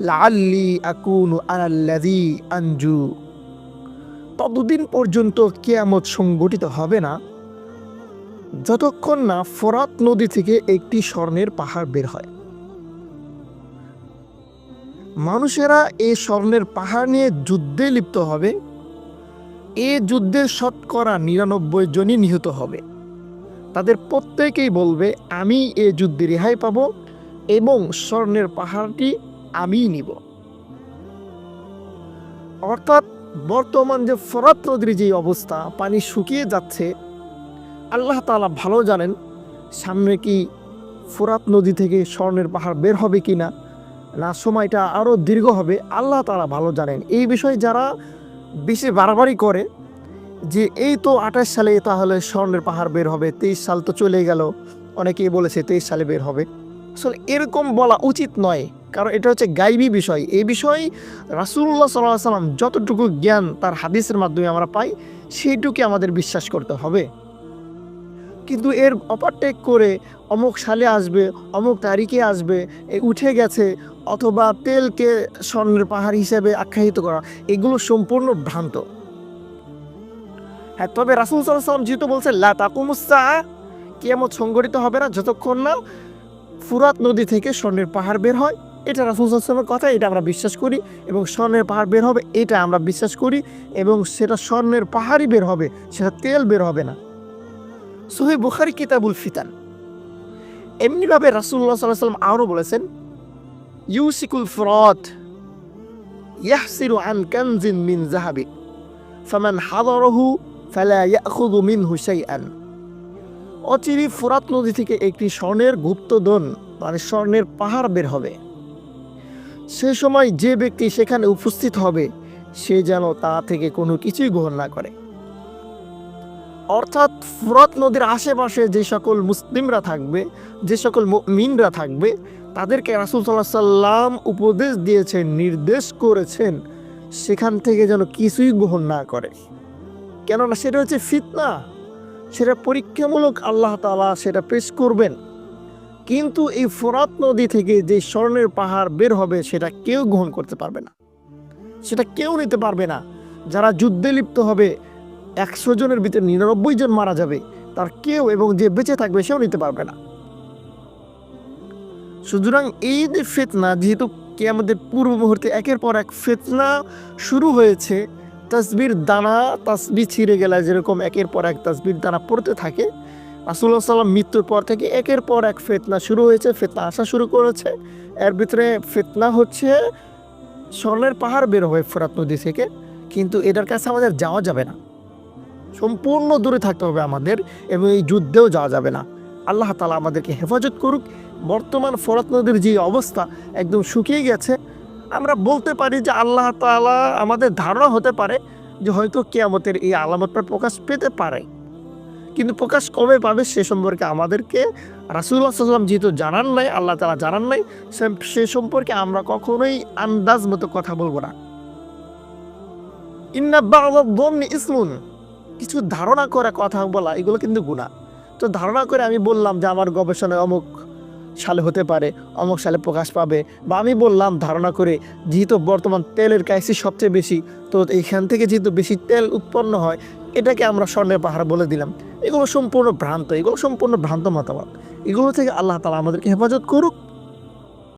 লাল্লি আকুনু আনাল্লাদি আঞ্জু ততদিন পর্যন্ত কেয়ামত সংগঠিত হবে না। যতক্ষণ না ফরাত নদী থেকে একটি স্বর্ণের পাহাড় বের হয়। মানুষেরা এই স্বর্ণের পাহাড় নিয়ে যুদ্ধে লিপ্ত হবে। এ যুদ্ধে শতকরা নিরানব্বই জনই নিহত হবে। তাদের প্রত্যেকেই বলবে, আমি এ যুদ্ধে রেহাই পাব এবং স্বর্ণের পাহাড়টি আমিই নিব। অর্থাৎ বর্তমান যে ফরাত নদীর যে অবস্থা, পানি শুকিয়ে যাচ্ছে, আল্লাহ তাআলা ভালো জানেন সামনে কি ফোরাত নদী থেকে স্বর্ণের পাহাড় বের হবে কি না না সময়টা আরও দীর্ঘ হবে, আল্লাহ তাআলা ভালো জানেন। এই বিষয়ে যারা বেশি বাড়াবাড়ি করে যে এই তো আঠাশ সালে তাহলে স্বর্ণের পাহাড় বের হবে, তেইশ সাল তো চলে গেল, অনেকেই বলেছে তেইশ সালে বের হবে। আসলে এরকম বলা উচিত নয়। কারণ এটা হচ্ছে গাইবী বিষয়। এই বিষয় রাসুল্লাহ সাল্লাহ সাল্লাম যতটুকু জ্ঞান তার হাদিসের মাধ্যমে আমরা পাই সেইটুকু আমাদের বিশ্বাস করতে হবে। কিন্তু এর ওভারটেক করে অমুক সালে আসবে, অমুক তারিখে আসবে, এ উঠে গেছে, অথবা তেলকে স্বর্ণের পাহাড় হিসেবে আখ্যায়িত করা, এগুলো সম্পূর্ণ ভ্রান্ত। হ্যাঁ তবে রাসুল সাল্লাহ সাল্লাম যেহেতু বলছে লা তাকুমুসা কেমন সংগঠিত হবে না, যতক্ষণ না ফুরাত নদী থেকে স্বর্ণের পাহাড় বের হয়। এটা রাসুলের কথা, এটা আমরা বিশ্বাস করি। এবং স্বর্ণের পাহাড় বের হবে, এটা আমরা বিশ্বাস করি। এবং সেটা স্বর্ণের পাহাড়ই বের হবে, সেটা তেল বের হবে না। সোহে বুখারি, কিতাবুল ফিতান। এমনিভাবে রাসুল্লাহ সাল্লাহ সাল্লাম আরও বলেছেন, ইউসিকুল ফরত ইয়াহসিরু আন কানজিন মিন জাহাবি ফামান হাদারহু ফালা ইয়াখুযু মিনহু শাইআন। অচিরি ফোরাত নদী থেকে একটি স্বর্ণের গুপ্তধন মানে স্বর্ণের পাহাড় বের হবে। সে সময় যে ব্যক্তি সেখানে উপস্থিত হবে, সে যেন তা থেকে কোনো কিছুই গ্রহণ না করে। অর্থাৎ ফুরাত নদীর আশেপাশে যে সকল মুসলিমরা থাকবে, যে সকল মিনরা থাকবে, তাদেরকে রাসুল সাল্লাহ সাল্লাম উপদেশ দিয়েছেন, নির্দেশ করেছেন, সেখান থেকে যেন কিছুই গ্রহণ না করে। কেননা সেটা হচ্ছে ফিতনা। সেটা পরীক্ষামূলক আল্লাহ তালা সেটা পেশ করবেন। কিন্তু এই ফোরাত নদী থেকে যে স্বর্ণের পাহাড় বের হবে, সেটা কেউ গ্রহণ করতে পারবে না। সেটা কেউ নিতে পারবে না। যারা যুদ্ধে লিপ্ত হবে, একশো জনের ভিতরে নিরানব্বই জন মারা যাবে, তার কেউ এবং যে বেঁচে থাকবে, সেও নিতে পারবে না। সুতরাং এই যে ফেতনা, যেহেতু কে আমাদের পূর্ব মুহূর্তে একের পর এক ফেতনা শুরু হয়েছে তসবির দানা তসবি ছিঁড়ে গেলে যেরকম একের পর এক তসবির দানা পড়তে থাকে। রাসুল্লাহ সাল্লাম মৃত্যুর পর থেকে একের পর এক ফেতনা শুরু হয়েছে, ফেতনা আসা শুরু করেছে। এর ভিতরে ফেতনা হচ্ছে স্বর্ণের পাহাড় বের হয় ফোরাত নদী থেকে, কিন্তু এটার কাছে আমাদের যাওয়া যাবে না। সম্পূর্ণ দূরে থাকতে হবে আমাদের এবং এই যুদ্ধেও যাওয়া যাবে না। আল্লাহ তালা আমাদেরকে হেফাজত করুক। বর্তমান ফরাত নদীর যে অবস্থা একদম শুকিয়ে গেছে। আমরা বলতে পারি যে আল্লাহ তালা আমাদের ধারণা হতে পারে যে হয়তো কেয়ামতের এই আলামতটা প্রকাশ পেতে পারে। কিন্তু প্রকাশ কবে পাবে সে সম্পর্কে আমাদেরকে রাসুল্লাহ সাল্লাম যেহেতু জানান নাই, আল্লাহ তালা জানান নাই সে- সম্পর্কে আমরা কখনোই আন্দাজ মতো কথা বলব না। ইসমুন কিছু ধারণা করে কথা বলা, এগুলো কিন্তু গুণা তো ধারণা করে আমি বললাম যে আমার গবেষণায় অমুক সালে হতে পারে, অমুক সালে প্রকাশ পাবে বা আমি বললাম ধারণা করে যেহেতু বর্তমান তেলের ক্রাইসিস সবচেয়ে বেশি, তো এইখান থেকে যেহেতু বেশি তেল উৎপন্ন হয়, এটাকে আমরা স্বর্ণের পাহাড় বলে দিলাম। এগুলো সম্পূর্ণ ভ্রান্ত, এগুলো সম্পূর্ণ ভ্রান্ত মতামত। এগুলো থেকে আল্লাহ তালা আমাদেরকে হেফাজত করুক।